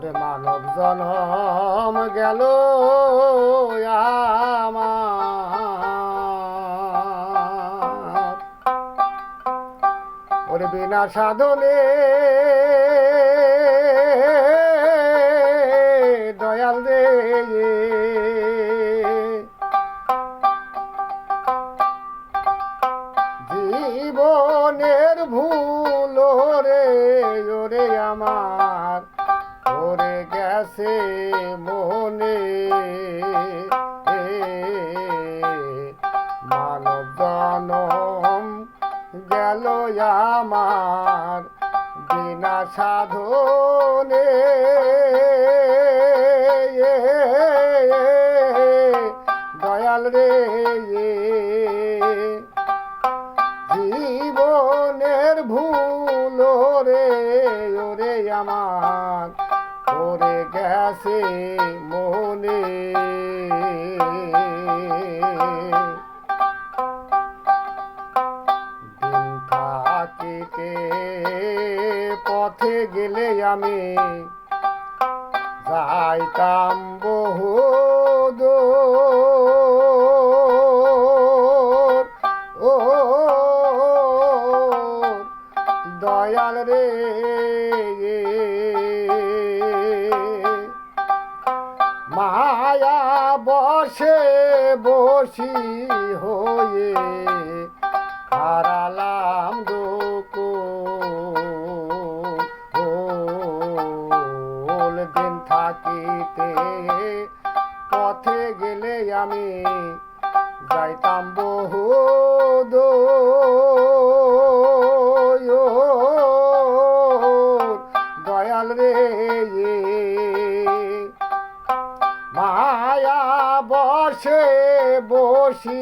ওরে মানব জনম গেল আমার। ওরে বিনা সাধনে দয়াল রে। জীবনের ভুল আমার বিনা সাধনে। দয়াল রে জীবনের ভুল রে ওরে আমার ওরে গেছে মনে। থাকিতে পথে গেলে আমি যাইতাম বহু ও দয়াল রে। মায়া বসে বসি হয়ে হারালাম দিন থাকিতে পথে গেলে আমি যাইতাম বহু। দয়াল রে মায়া বসে বসি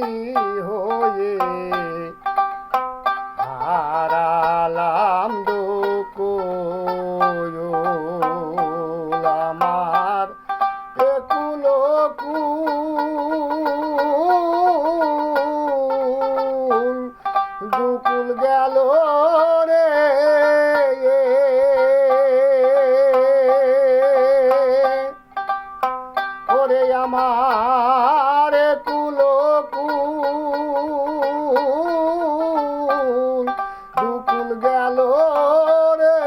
হয়ে আমার কুলো কুল, দুকুল গেল রে।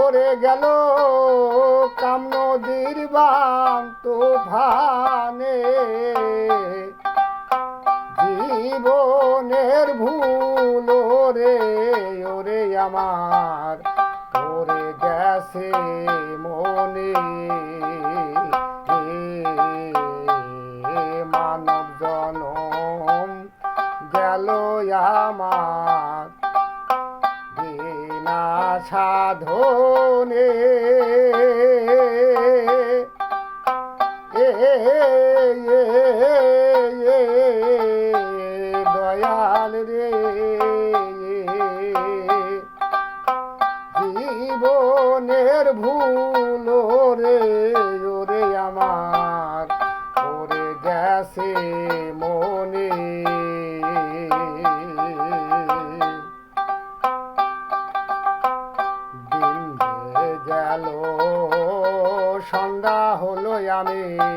ওরে গেল কাম নদীর বাম তুফানে জীবনের ভুল রে ওরে আমার গেছে মনে মানব জনম গেল আমার বিনা সাধনে। এ, জীবনের ভুল রে ওরে আমার। ওরে গেছে মনে। দিন গেল সন্ধ্যা হলো আমি।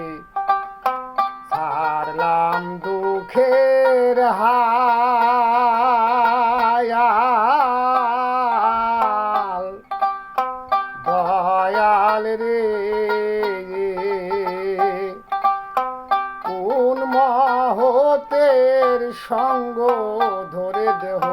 কোন মহতের সঙ্গ ধরে দেহ।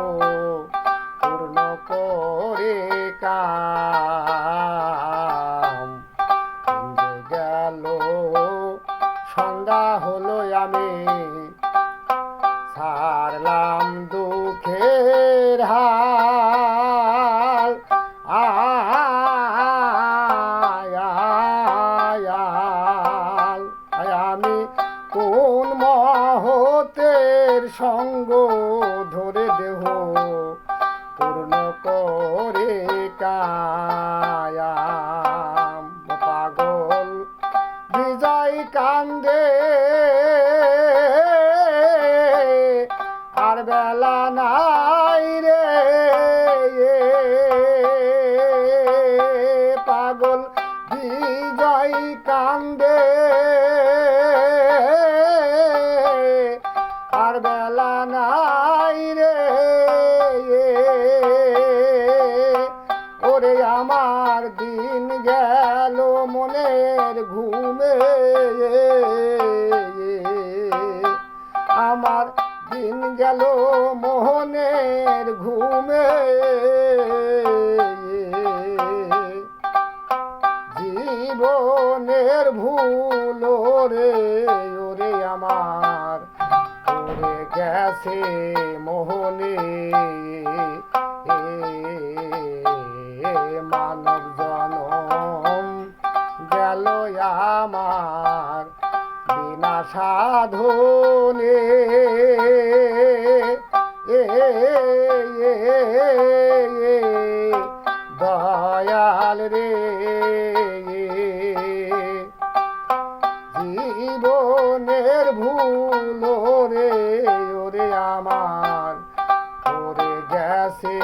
আর বেলা নাই রে। পাগল বিজয় কান্দে। আর বেলা নাই রে। ওরে আমার দিন গেল মনের ঘুমে। আমার দিন গেল মোহনের ঘুমে। জীবনের ভুল রে ওরে আমার ওরে গেছে মোহনে। মানব জনম গেল আমার বিনা সাধনে জীবনের ভুল রে ওরে আমার ওরে গেছে।